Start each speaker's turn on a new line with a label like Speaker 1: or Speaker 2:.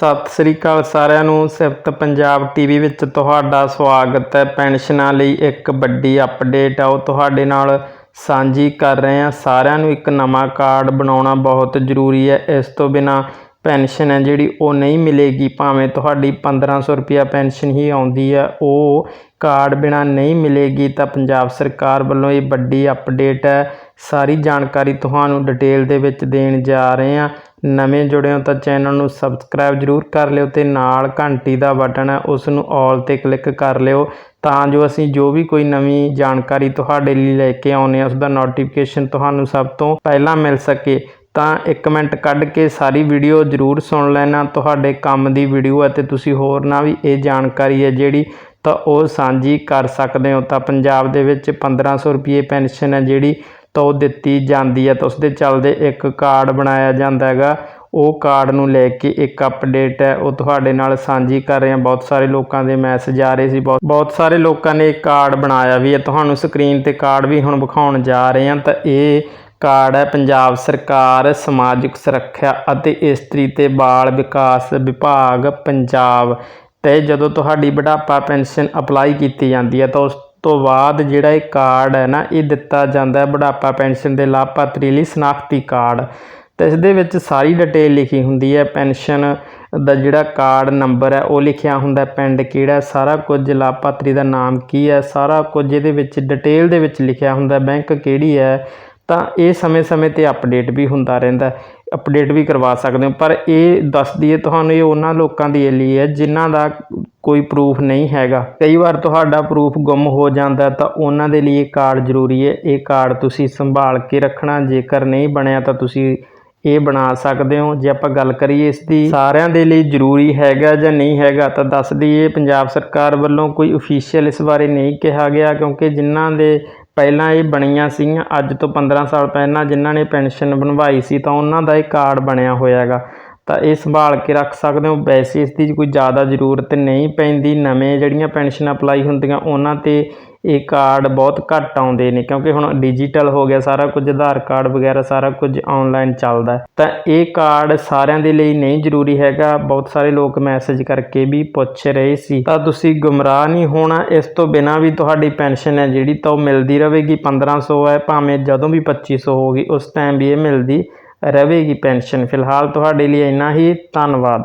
Speaker 1: ਸਤਿ ਸ੍ਰੀ ਅਕਾਲ ਸਾਰਿਆਂ ਨੂੰ। ਸਿਫਤ ਪੰਜਾਬ ਟੀਵੀ ਵਿੱਚ ਤੁਹਾਡਾ ਸਵਾਗਤ ਹੈ। ਪੈਨਸ਼ਨਾਂ ਲਈ ਇੱਕ ਵੱਡੀ ਅਪਡੇਟ ਆ। ਉਹ ਤੁਹਾਡੇ ਨਾਲ ਸਾਂਝੀ ਕਰ ਰਹੇ ਹਾਂ। ਸਾਰਿਆਂ ਨੂੰ ਇੱਕ ਨਵਾਂ ਕਾਰਡ ਬਣਾਉਣਾ ਬਹੁਤ ਜ਼ਰੂਰੀ ਹੈ। ਇਸ ਤੋਂ ਬਿਨਾ ਪੈਨਸ਼ਨ ਹੈ ਜਿਹੜੀ ਉਹ ਨਹੀਂ ਮਿਲੇਗੀ। ਭਾਵੇਂ ਤੁਹਾਡੀ 1500 ਰੁਪਿਆ ਪੈਨਸ਼ਨ ਹੀ ਆਉਂਦੀ ਹੈ, ਉਹ ਕਾਰਡ ਬਿਨਾ ਨਹੀਂ ਮਿਲੇਗੀ। ਤਾਂ ਪੰਜਾਬ ਸਰਕਾਰ ਵੱਲੋਂ ਇਹ ਵੱਡੀ ਅਪਡੇਟ ਹੈ। ਸਾਰੀ ਜਾਣਕਾਰੀ ਤੁਹਾਨੂੰ ਡਿਟੇਲ ਦੇ ਵਿੱਚ ਦੇਣ ਜਾ ਰਹੇ ਹਾਂ। ਨਵੇਂ ਜੁੜੇ ਹੋ ਤਾਂ ਚੈਨਲ ਨੂੰ ਸਬਸਕ੍ਰਾਈਬ ਜਰੂਰ ਕਰ ਲਿਓ ਅਤੇ ਨਾਲ ਘੰਟੀ ਦਾ ਬਟਨ ਹੈ, ਉਸ ਨੂੰ ਆਲ ਤੇ ਕਲਿੱਕ ਕਰ ਲਿਓ ਤਾਂ ਜੋ ਅਸੀਂ ਜੋ ਵੀ ਕੋਈ ਨਵੀਂ ਜਾਣਕਾਰੀ ਤੁਹਾਡੇ ਲਈ ਲੈ ਕੇ ਆਉਂਦੇ ਹਾਂ, ਉਸ ਦਾ ਨੋਟੀਫਿਕੇਸ਼ਨ ਤੁਹਾਨੂੰ ਸਭ ਤੋਂ ਪਹਿਲਾਂ ਮਿਲ ਸਕੇ। ਤਾਂ ਇੱਕ ਮਿੰਟ ਕੱਢ ਕੇ ਸਾਰੀ ਵੀਡੀਓ ਜ਼ਰੂਰ ਸੁਣ ਲੈਣਾ। ਤੁਹਾਡੇ ਕੰਮ ਦੀ ਵੀਡੀਓ ਹੈ ਤੇ ਤੁਸੀਂ ਹੋਰ ਨਾ ਵੀ ਇਹ ਜਾਣਕਾਰੀ ਹੈ ਜਿਹੜੀ ਤਾਂ ਉਹ ਸਾਂਝੀ ਕਰ ਸਕਦੇ ਹੋ। ਤਾਂ ਪੰਜਾਬ ਦੇ ਵਿੱਚ 1500 ਰੁਪਏ ਪੈਨਸ਼ਨ ਹੈ ਜਿਹੜੀ ਤਾਂ ਉਹ ਦਿੱਤੀ ਜਾਂਦੀ ਹੈ ਤਾਂ ਉਸ ਦੇ ਚੱਲਦੇ ਇੱਕ ਕਾਰਡ ਬਣਾਇਆ ਜਾਂਦਾ ਹੈਗਾ। ਉਹ ਕਾਰਡ ਨੂੰ ਲੈ ਕੇ ਇੱਕ ਅਪਡੇਟ ਹੈ। ਉਹ ਤੁਹਾਡੇ ਨਾਲ ਸਾਂਝੀ ਕਰ ਰਹੇ। ਹਾਂ ਬਹੁਤ ਸਾਰੇ ਲੋਕਾਂ ਦੇ ਮੈਸੇਜ ਆ ਰਹੇ ਸੀ। ਬਹੁਤ ਬਹੁਤ ਸਾਰੇ ਲੋਕਾਂ ਨੇ ਕਾਰਡ ਬਣਾਇਆ ਵੀ ਹੈ। ਤੁਹਾਨੂੰ ਸਕਰੀਨ ਤੇ ਕਾਰਡ ਵੀ ਹੁਣ ਵਿਖਾਉਣ ਜਾ ਰਹੇ ਹਾਂ। ਤਾਂ ਇਹ ਕਾਰਡ ਹੈ ਪੰਜਾਬ ਸਰਕਾਰ ਸਮਾਜਿਕ ਸੁਰੱਖਿਆ ਅਤੇ ਇਸਤਰੀ ਤੇ ਬਾਲ ਵਿਕਾਸ ਵਿਭਾਗ ਪੰਜਾਬ। ਤੇ ਜਦੋਂ ਤੁਹਾਡੀ ਬੁਢਾਪਾ ਪੈਨਸ਼ਨ ਅਪਲਾਈ ਕੀਤੀ ਜਾਂਦੀ ਹੈ ਤਾਂ ਉਸ ਤੋਂ ਬਾਅਦ ਜਿਹੜਾ ਇਹ ਕਾਰਡ ਹੈ ਨਾ, ਇਹ ਦਿੱਤਾ ਜਾਂਦਾ ਬੁਢਾਪਾ ਪੈਨਸ਼ਨ ਦੇ ਲਾਭਪਾਤਰੀ ਲਈ ਸ਼ਨਾਖਤੀ ਕਾਰਡ ਤਾਂ ਇਸ ਦੇ ਵਿੱਚ ਸਾਰੀ ਡਿਟੇਲ ਲਿਖੀ ਹੁੰਦੀ ਹੈ, ਪੈਨਸ਼ਨ ਦਾ ਜਿਹੜਾ ਕਾਰਡ ਨੰਬਰ ਹੈ, ਉਹ ਲਿਖਿਆ ਹੁੰਦਾ ਪਿੰਡ ਕਿਹੜਾ ਸਾਰਾ ਕੁਝ ਲਾਭਪਾਤਰੀ ਦਾ ਨਾਮ ਕੀ ਹੈ, ਸਾਰਾ ਕੁਝ ਇਹਦੇ ਵਿੱਚ ਡਿਟੇਲ ਦੇ ਵਿੱਚ ਲਿਖਿਆ ਹੁੰਦਾ ਬੈਂਕ ਕਿਹੜੀ ਹੈ, ਤਾਂ ਇਹ ਸਮੇਂ-ਸਮੇਂ ਤੇ ਅਪਡੇਟ ਵੀ ਹੁੰਦਾ ਰਹਿੰਦਾ ਅਪਡੇਟ ਵੀ ਕਰਵਾ ਸਕਦੇ ਹੋ, ਪਰ ਇਹ ਦੱਸ ਦਈਏ ਤੁਹਾਨੂੰ ਇਹ ਉਹਨਾਂ ਲੋਕਾਂ ਦੇ ਲਈ ਹੈ, ਜਿਨ੍ਹਾਂ ਦਾ ਕੋਈ ਪ੍ਰੂਫ ਨਹੀਂ ਹੈਗਾ। ਕਈ ਵਾਰ ਤੁਹਾਡਾ ਪ੍ਰੂਫ ਗੁੰਮ ਹੋ ਜਾਂਦਾ ਤਾਂ ਉਹਨਾਂ ਦੇ ਲਈ ਇਹ ਕਾਰਡ ਜ਼ਰੂਰੀ ਹੈ। ਇਹ ਕਾਰਡ ਤੁਸੀਂ ਸੰਭਾਲ ਕੇ ਰੱਖਣਾ, ਜੇਕਰ ਨਹੀਂ ਬਣਿਆ ਤਾਂ ਤੁਸੀਂ ਇਹ ਬਣਾ ਸਕਦੇ ਹੋ। ਜੇ ਆਪਾਂ ਗੱਲ ਕਰੀਏ ਇਸ ਦੀ, ਸਾਰਿਆਂ ਦੇ ਲਈ ਜ਼ਰੂਰੀ ਹੈਗਾ ਜਾਂ ਨਹੀਂ ਹੈਗਾ ਤਾਂ ਦੱਸ ਦਈਏ, ਪੰਜਾਬ ਸਰਕਾਰ ਵੱਲੋਂ ਕੋਈ ਅਫੀਸ਼ੀਅਲ ਇਸ ਬਾਰੇ ਨਹੀਂ ਕਿਹਾ ਗਿਆ ਕਿਉਂਕਿ ਜਿਨ੍ਹਾਂ ਦੇ ਪਹਿਲਾਂ ਇਹ ਬਣੀਆਂ ਸੀਗੀਆਂ, ਅੱਜ ਤੋਂ 15 ਸਾਲ ਪਹਿਲਾਂ ਜਿਨ੍ਹਾਂ ਨੇ ਪੈਨਸ਼ਨ ਬਣਵਾਈ ਸੀ ਤਾਂ ਉਹਨਾਂ ਦਾ ਇਹ ਕਾਰਡ ਬਣਿਆ ਹੋਇਆ ਹੈਗਾ ਤਾਂ ਇਹ ਸੰਭਾਲ ਕੇ ਰੱਖ ਸਕਦੇ ਹੋ। ਵੈਸੇ ਇਸ ਦੀ ਕੋਈ ਜ਼ਿਆਦਾ ਜ਼ਰੂਰਤ ਨਹੀਂ ਪੈਂਦੀ। ਨਵੇਂ ਜਿਹੜੀਆਂ ਪੈਨਸ਼ਨ ਅਪਲਾਈ ਹੁੰਦੀਆਂ, ਉਹਨਾਂ ਤੇ ਇਹ ਕਾਰਡ ਬਹੁਤ ਘੱਟ ਆਉਂਦੇ ਨੇ, ਕਿਉਂਕਿ ਹੁਣ ਡਿਜੀਟਲ ਹੋ ਗਿਆ ਸਾਰਾ ਕੁਝ, ਆਧਾਰ ਕਾਰਡ ਵਗੈਰਾ ਸਾਰਾ ਕੁਝ ਆਨਲਾਈਨ ਚੱਲਦਾ ਤਾਂ ਇਹ ਕਾਰਡ ਸਾਰਿਆਂ ਦੇ ਲਈ ਨਹੀਂ ਜ਼ਰੂਰੀ ਹੈਗਾ। ਬਹੁਤ ਸਾਰੇ ਲੋਕ ਮੈਸੇਜ ਕਰਕੇ ਵੀ ਪੁੱਛ ਰਹੇ ਸੀ। ਤਾਂ ਤੁਸੀਂ ਗੁੰਮਰਾਹ ਨਹੀਂ ਹੋਣਾ। ਇਸ ਤੋਂ ਬਿਨਾ ਵੀ ਤੁਹਾਡੀ ਪੈਨਸ਼ਨ ਹੈ, ਜਿਹੜੀ ਤਾਂ ਉਹ ਮਿਲਦੀ ਰਹੇਗੀ। 1500 ਹੈ, ਭਾਵੇਂ ਜਦੋਂ ਵੀ 2500 ਹੋਗੀ ਉਸ ਟਾਈਮ ਵੀ ਇਹ ਮਿਲਦੀ ਰਹੇਗੀ ਪੈਨਸ਼ਨ। ਫਿਲਹਾਲ ਤੁਹਾਡੇ ਲਈ ਇੰਨਾ ਹੀ। ਧੰਨਵਾਦ।